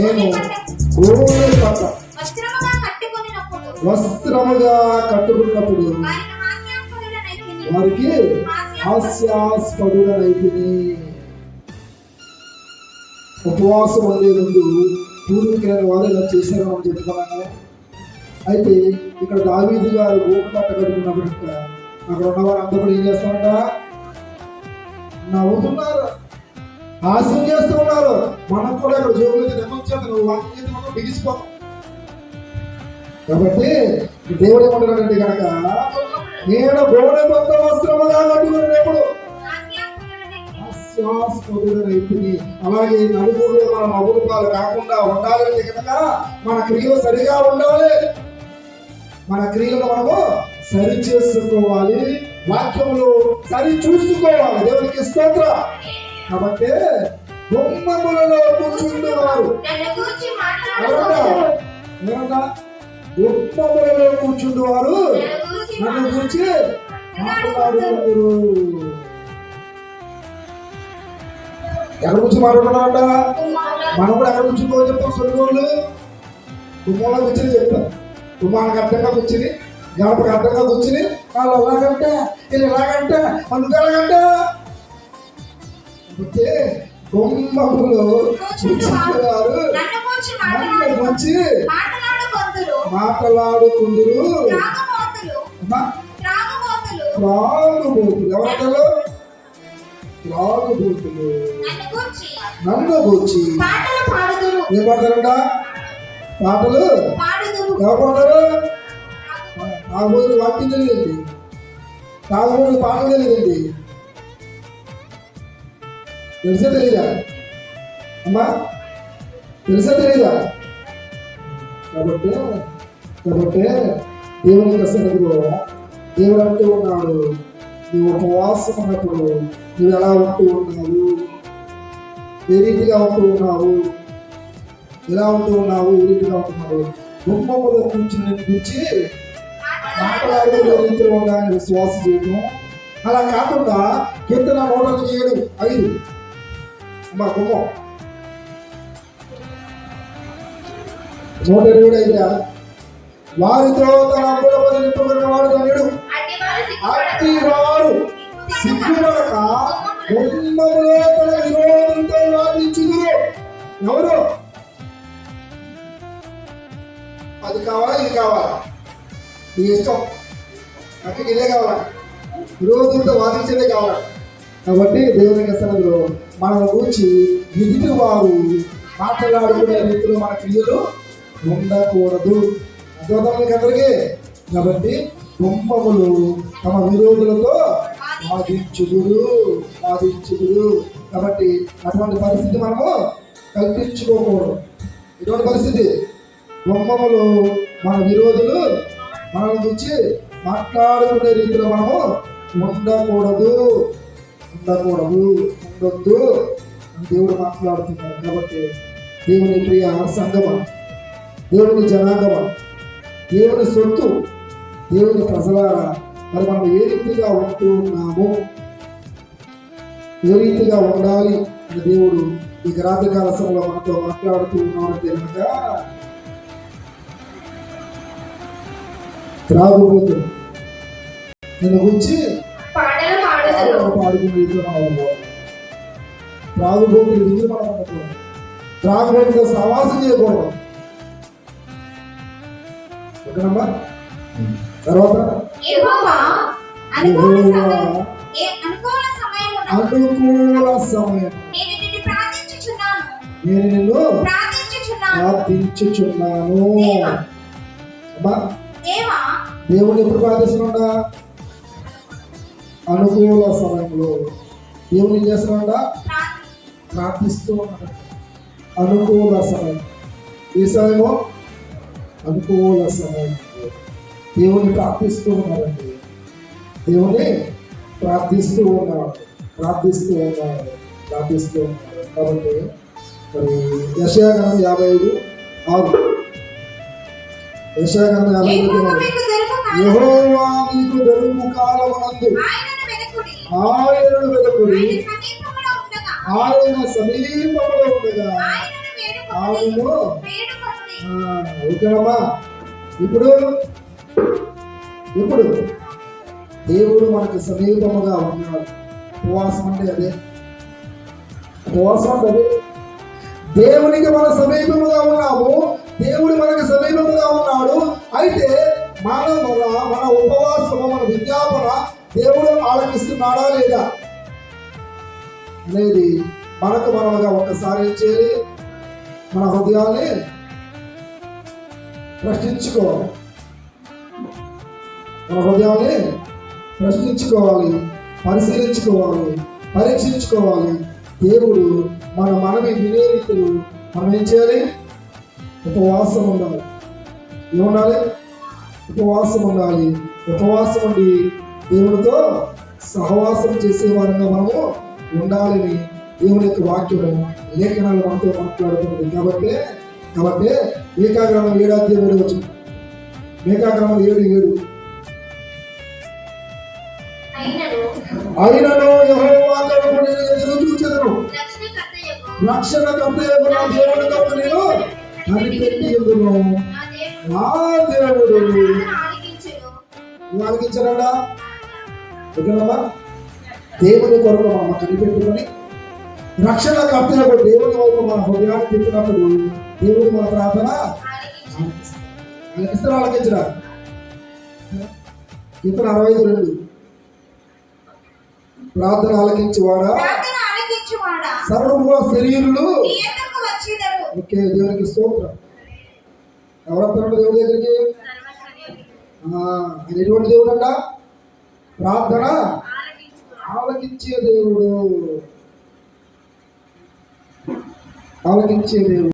నేను పట్ట వస్త్రముగా కట్టుకొనినప్పుడు వారికి హాస్యాస్పదుడనైతిని. ఉపవాసం ఉండే ముందు పూర్వీకులైన వారు ఇలా చేశారు మనం చెప్పుకున్నాము అయితే ఇక్కడ దావీదు గారు గోపు కట్ట కట్టుకున్నప్పుడు అక్కడ ఉన్న వారు అందరూ ఏం చేస్తారంట? నవ్వుతున్నారు. నాశనం చేస్తూ ఉన్నారు. మనం కూడా ఇక్కడ జోగులకి నెమ్మది నువ్వు వాక్యం చేస్తే మనం బిగిసిపో. కాబట్టి దేవుడు ఏమంటున్నాడంటే కనుక నేను గోడ కొత్త వస్త్రముగా కట్టుకున్నప్పుడు హాస్యాస్పదుడనైతిని. అలాగే నలుగురు మనం నవ్వులు కాకుండా ఉండాలంటే కనుక మన క్రియలు సరిగా ఉండాలి. మన క్రియలను మనము సరి చేసుకోవాలి వాక్యములు సరి చూసుకోవాలి దేవునికి స్తోత్ర. కాబట్టి బొమ్మములలో గూర్చి ఎవరంట బొమ్మములలో కూర్చుండేవారు నన్ను గూర్చి నన్ను మాట్లాడుతూ గురించి గురించి మాట్లాడుతున్నారంట? మనం కూడా ఎక్కడి గురించి పోయి చెప్తాం సొలుగోళ్ళు కుమ్మంలో కూర్చొని చెప్తాం. కుమ్మానికి అర్థంగా కూర్చుని గడపకి అర్థంగా కూర్చుని వాళ్ళు ఎలాగంటే వీళ్ళు ఎలాగంటే అందుకు ఎలాగంటే గూర్చి నన్ను మాట్లాడు. గురించి మాట్లాడుకొందురు. త్రాగుబోతులు. అమ్మా త్రాగుబోతులు. నన్ను గూర్చి ఏం పాడతారంట పాటలు ఎవరు పాడతారు తాగుబోతులు వాక్యం తెలియదండి తాగుబోతులు పాటలు తెలియదండి తెలుసా తెలీదా? అమ్మా తెలుసా తెలీదా? కాబట్టి కాబట్టి దేవుని యొక్క సన్నిధిలో దేవుడు అంటూ ఉన్నాడు నువ్వు ఉపవాసం ఉన్నప్పుడు నువ్వు ఎలా ఉంటూ ఉన్నావు? ఏ రీతిగా ఉంటూ ఉన్నావు? ఎలా ఉంటూ ఉన్నావు? ఏ రీతిగా ఉంటున్నావు గుమ్మములో కూర్చుని కూర్చి మాట్లాడుతున్న రీతిలో ఉన్నాయని విశ్వాసం చేయడం అలా కాకుండా కీర్తన నూట ఏడు ఐదు. అమ్మా గుమ్మం నూట ఇరవై ఐదురా వారితో తన వాడు ధనుడు అట్టి వాడు సిగ్గుపడక గుమ్మములో తన విరోధంతో వాదించుదురు. ఎవరు? అది కావాలా? ఇది కావాలా? నీ ఇష్టం. నాకు ఇదే కావాలా? విరోధంతో వాదించేదే కావాలా? కాబట్టి దేవుని యొక్క మనం గురించి ఎదుటి వారు మాట్లాడుకునే రీతిలో మన క్రియలు ఉండకూడదు. అర్థమవుతా అందరికీ? కాబట్టి బొమ్మములు తమ విరోధులతో బాధించుదురు బాధించుదురు. కాబట్టి అటువంటి పరిస్థితి మనము కల్పించుకోకూడదు. ఇటువంటి పరిస్థితి బొమ్మములు మన విరోధులు మనల్ని గురించి మాట్లాడుకునే రీతిలో మనము ఉండకూడదు. ఉండకూడదు ఉండొద్దు దేవుడు మాట్లాడుతున్నాడు కాబట్టి దేవుని ప్రియ సంగమ దేవుని జనాగమ? దేవుని సొత్తు? దేవుని ప్రజలారా మరి మనం ఏ రీతిగా ఉంటూ ఉన్నాము? ఏ రీతిగా ఉండాలి అని దేవుడు ఈ రాత్రికాల సమయంలో మనతో మాట్లాడుతూ ఉన్నాడంటే కనుక త్రాగుబోతు నిన్ను గురించి త్రాగుబోతులు ఉండకూడదు త్రాగుబోతులతో సహవాసం చేయకూడదు ఓకేనమ్మా తర్వాత యెహోవా అనుకూల సమయం. నేను నిన్ను ప్రార్థించుచున్నాను. నేను నిన్ను ప్రార్థించుచున్నాను. ప్రార్థించుచున్నాను. అమ్మా దేవా దేవుడు ఎప్పుడు ప్రార్థిస్తున్నాడా? అనుకూల సమయంలో దేవుడు ఏం చేస్తున్నాడా ప్రార్థి- ప్రార్థిస్తూ ఉన్నాడు అనుకూల సమయం. ఈ సమయము అనుకూల సమయం. దేవుని ప్రార్థిస్తూ ఉన్నాడండి. దేవుని ప్రార్థిస్తూ ఉన్నాడు. ప్రార్థిస్తూ ఉన్నాడు. ప్రార్థిస్తూ ఉన్నాడు. కాబట్టి మరి యశాగనం యాభై ఐదు ఆరు యశాగనం యాభై ఐదు యెహోవా మీకు దొరుకు కాలమునందు ఆయనను వెలుకుడి ఆయన సమీపంలో ఉండగా. ఆయనను ఓకేనమ్మా. ఇప్పుడు ఇప్పుడు దేవుడు మనకు సమీపముగా ఉన్నాడు. ఉపవాసం అంటే అదే. ఉపవాసం అంటే అదే. దేవునికి మన సమీపముగా ఉన్నాము. దేవుడు మనకు సమీపముగా ఉన్నాడు. అయితే మన మన ఉపవాసము మన విజ్ఞాపన దేవుడు ఆలకిస్తున్నాడా లేదా అనేది మనకు మనముగా ఒక్కసారి ఏం చేయాలి? మన హృదయాన్ని ప్రశ్నించుకోవాలి. మన హృదయాన్ని ప్రశ్నించుకోవాలి పరిశీలించుకోవాలి పరీక్షించుకోవాలి. దేవుడు మన మనవి వినే రీతులు మనం ఏం చేయాలి? ఉపవాసం ఉండాలి. ఏముండాలి? ఉపవాసం ఉండాలి. ఉపవాసం ఉండి దేవుడితో సహవాసం చేసే వారంగా మనము ఉండాలని దేవుని యొక్క వాక్యము లేఖనాలు మనతో మాట్లాడుతుంది. కాబట్టి కాబట్టి ఏకాగ్రమం ఏడాది ఏడు వచ్చు ఏకాగ్రమం ఏడు ఏడు. అయినను అయినను యెహోవా తరపు నేను ఎదురు చూచెదను. రక్షణ కర్తయ్యకు నా దేవుని తప్పు నేను కనిపెట్టి ఎదురు నా దేవుడు. నా దేవుడు ఓకేనమ్మా? దేవుని కొరకు మనం కనిపెట్టుకొని రక్షణ కర్తయ్యకు దేవుని వైపు మన హృదయాన్ని తిప్పినప్పుడు దేవుడు మన ప్రార్థన ఆలకిస్తారు? ఆలకించరా? ఇతను అరవై ఐదు రెండు. ప్రార్థన ఆలకించేవాడా? సర్వ శరీరులు? ఓకే దేవునికి స్తోత్రం. ఎవరొస్తారంట దేవుడి దగ్గరికి? ఆయన ఎటువంటి దేవుడు అంట ప్రార్థన ఆలకించే దేవుడు. ఆలకించే దేవుడు.